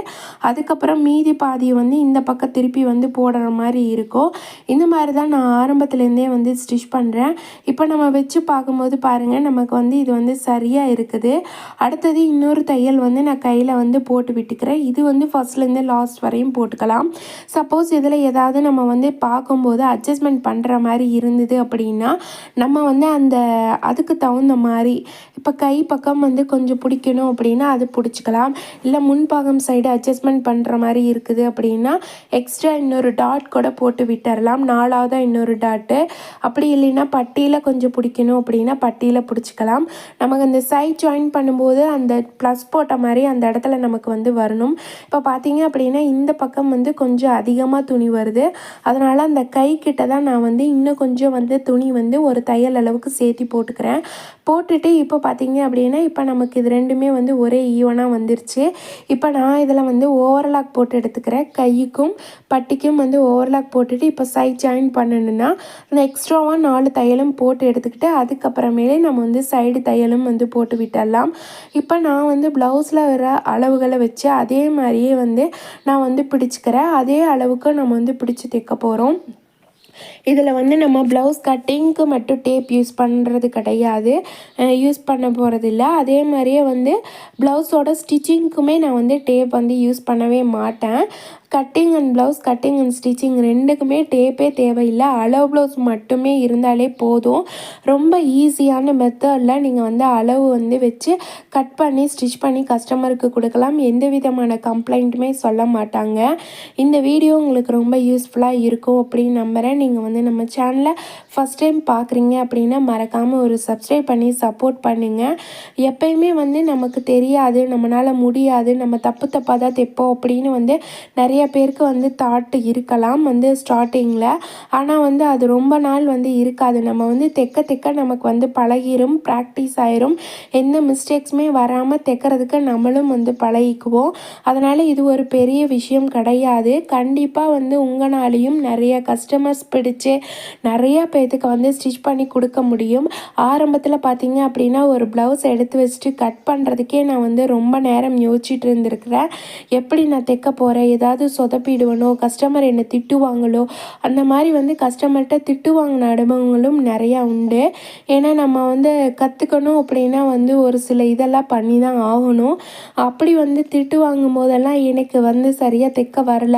அதுக்கப்புறம் மீதி பாதியை வந்து இந்த பக்கம் திருப்பி வந்து போடுற மாதிரி இருக்கும். இந்த மாதிரி தான் நான் ஆரம்பத்துலேருந்தே வந்து ஸ்டிச் பண்ணுறேன் இப்போ நம்ம வச்சு பார்க்கும்போது பாருங்கள் நமக்கு வந்து இது வந்து சரியாக இருக்குது இருக்குது. அடுத்தது இன்னொரு தையல் வந்து நான் கையில் வந்து போட்டு விட்டுக்கிறேன். இது வந்து ஃபஸ்ட்லேருந்து லாஸ்ட் வரையும் போட்டுக்கலாம். சப்போஸ் இதில் ஏதாவது நம்ம வந்து பார்க்கும்போது அட்ஜஸ்ட்மெண்ட் பண்ணுற மாதிரி இருந்தது அப்படின்னா நம்ம வந்து அந்த அதுக்கு தகுந்த மாதிரி இப்போ கை பக்கம் வந்து கொஞ்சம் பிடிக்கணும் அப்படின்னா அது பிடிச்சிக்கலாம். இல்லை முன்பாகம் சைடு அட்ஜஸ்ட்மெண்ட் பண்ணுற மாதிரி இருக்குது அப்படின்னா எக்ஸ்ட்ரா இன்னொரு டாட் கூட போட்டு விட்டுறலாம். நாலாவதாக இன்னொரு டாட்டு அப்படி இல்லைன்னா பட்டியில் கொஞ்சம் பிடிக்கணும் அப்படின்னா பட்டியில் பிடிச்சிக்கலாம். நமக்கு அந்த சைட் ஜாயின் பண்ணும்போது அந்த ப்ளஸ் போட்ட மாதிரி அந்த இடத்துல நமக்கு வந்து வரணும். இப்போ பார்த்தீங்க அப்படின்னா இந்த பக்கம் வந்து கொஞ்சம் அதிகமாக துணி வருது. அதனால் அந்த கை கிட்ட தான் நான் வந்து இன்னும் கொஞ்சம் வந்து துணி வந்து ஒரு தையல் அளவுக்கு சேர்த்து போட்டுக்கிறேன். போட்டுட்டு இப்போ பார்த்தீங்க அப்படின்னா இப்போ நமக்கு இது ரெண்டுமே வந்து ஒரே ஈவனாக வந்துருச்சு. இப்போ நான் இதில் வந்து ஓவர்லாக் போட்டு எடுத்துக்கிறேன். கைக்கும் பட்டிக்கும் வந்து ஓவர்லாக் போட்டுட்டு இப்போ சைட் ஜாயின் பண்ணணுன்னா அந்த எக்ஸ்ட்ராவாக நாலு தையலும் போட்டு எடுத்துக்கிட்டு அதுக்கப்புறமேலே நம்ம வந்து சைடு தையலும் வந்து போட்டு விட்டுடலாம் இப்போ நான் வந்து ப்ளவுஸில் வர அளவுகளை வச்சு அதே மாதிரியே வந்து நான் வந்து பிடிச்சிக்கிறேன். அதே அளவுக்கு நம்ம வந்து பிடிச்சி தைக்க போகிறோம் இதில் வந்து நம்ம ப்ளவுஸ் கட்டிங்க்கு மட்டும் டேப் யூஸ் பண்ணுறது கிடையாது. யூஸ் பண்ண போகிறதில்ல அதே மாதிரியே வந்து ப்ளவுஸோட ஸ்டிச்சிங்க்குமே நான் வந்து டேப் வந்து யூஸ் பண்ணவே மாட்டேன். Cutting and blouse cutting and stitching ரெண்டுக்குமே டேப்பே தேவையில்லை. அளவு ப்ளவுஸ் மட்டுமே இருந்தாலே போதும். ரொம்ப ஈஸியான மெத்தடில் நீங்கள் வந்து அளவு வந்து வச்சு கட் பண்ணி ஸ்டிச் பண்ணி கஸ்டமருக்கு கொடுக்கலாம். எந்த விதமான கம்ப்ளைண்ட்டுமே சொல்ல மாட்டாங்க. இந்த வீடியோ உங்களுக்கு ரொம்ப யூஸ்ஃபுல்லாக இருக்கும் அப்படின்னு நம்புகிறேன் நீங்கள் வந்து நம்ம சேனலை ஃபஸ்ட் டைம் பார்க்குறீங்க அப்படின்னா மறக்காமல் ஒரு சப்ஸ்கிரைப் பண்ணி சப்போர்ட் பண்ணுங்கள் எப்பயுமே வந்து நமக்கு தெரியாது நம்மளால் முடியாது நம்ம தப்பு தப்பாக தான் தைப்போம் அப்படின்னு வந்து நிறைய நிறைய பேருக்கு வந்து தாட்டு இருக்கலாம் வந்து ஸ்டார்டிங்கில் ஆனால் வந்து அது ரொம்ப நாள் வந்து இருக்காது. நம்ம வந்து தெக்க தெக்க நமக்கு வந்து பழகிரும் ப்ராக்டிஸ் ஆயிரும். எந்த மிஸ்டேக்ஸுமே வராமல் தைக்கிறதுக்கு நம்மளும் வந்து பழகிக்குவோம். அதனால் இது ஒரு பெரிய விஷயம் கிடையாது. கண்டிப்பாக வந்து உங்களாலையும் நிறைய கஸ்டமர்ஸ் பிடிச்சு நிறையா பேர்த்துக்கு வந்து ஸ்டிச் பண்ணி கொடுக்க முடியும். ஆரம்பத்தில் பார்த்தீங்க அப்படின்னா ஒரு ப்ளவுஸ் எடுத்து வச்சுட்டு கட் பண்ணுறதுக்கே நான் வந்து ரொம்ப நேரம் யோசிச்சுட்டு இருந்திருக்கிறேன். எப்படி நான் தைக்க போகிறேன் ஏதாவது சொதப்பிடுவனோ கஸ்டமர் என்னை திட்டுவாங்களோ அந்த மாதிரி வந்து கஸ்டமர்கிட்ட திட்டு வாங்கின அனுபவங்களும் நிறையா உண்டு. ஏன்னா நம்ம வந்து கற்றுக்கணும் அப்படின்னா வந்து ஒரு சில இதெல்லாம் பண்ணி தான் ஆகணும். அப்படி வந்து திட்டு வாங்கும் போதெல்லாம் எனக்கு வந்து சரியாக தைக்க வரல.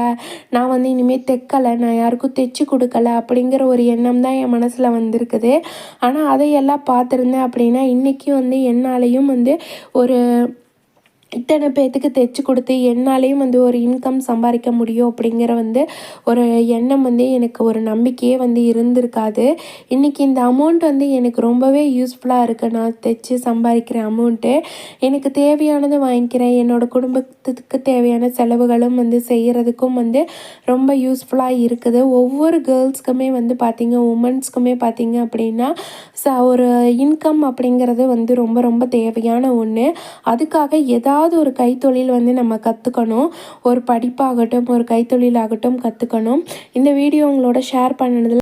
நான் வந்து இனிமேல் தைக்கலை நான் யாருக்கும் தைச்சி கொடுக்கல அப்படிங்கிற ஒரு எண்ணம் தான் என் மனசில் வந்திருக்குது. ஆனால் அதையெல்லாம் பார்த்துருந்தேன் அப்படின்னா இன்றைக்கி வந்து என்னாலையும் வந்து ஒரு இத்தனை பேர்த்துக்கு தைச்சி கொடுத்து என்னாலேயும் வந்து ஒரு இன்கம் சம்பாதிக்க முடியும் அப்படிங்கிற வந்து ஒரு எண்ணம் வந்து எனக்கு ஒரு நம்பிக்கையே வந்து இருந்திருக்காது. இன்றைக்கி இந்த அமௌண்ட் வந்து எனக்கு ரொம்பவே யூஸ்ஃபுல்லாக இருக்குது நான் தைச்சி சம்பாதிக்கிற அமௌண்ட்டு எனக்கு தேவையானது வாங்கிக்கிறேன். என்னோடய குடும்பத்துக்கு தேவையான செலவுகளும் வந்து செய்கிறதுக்கும் வந்து ரொம்ப யூஸ்ஃபுல்லாக இருக்குது. ஒவ்வொரு கேர்ள்ஸ்க்குமே வந்து பார்த்திங்க உமன்ஸ்க்குமே பார்த்திங்க அப்படின்னா ச ஒரு இன்கம் அப்படிங்கிறது வந்து ரொம்ப ரொம்ப தேவையான ஒன்று அதுக்காக எதாவது ஏதாவது ஒரு கைத்தொழில் வந்து நம்ம கற்றுக்கணும் ஒரு படிப்பாகட்டும் ஒரு கைத்தொழிலாகட்டும் கற்றுக்கணும் இந்த வீடியோ உங்களோட ஷேர் பண்ணினதில்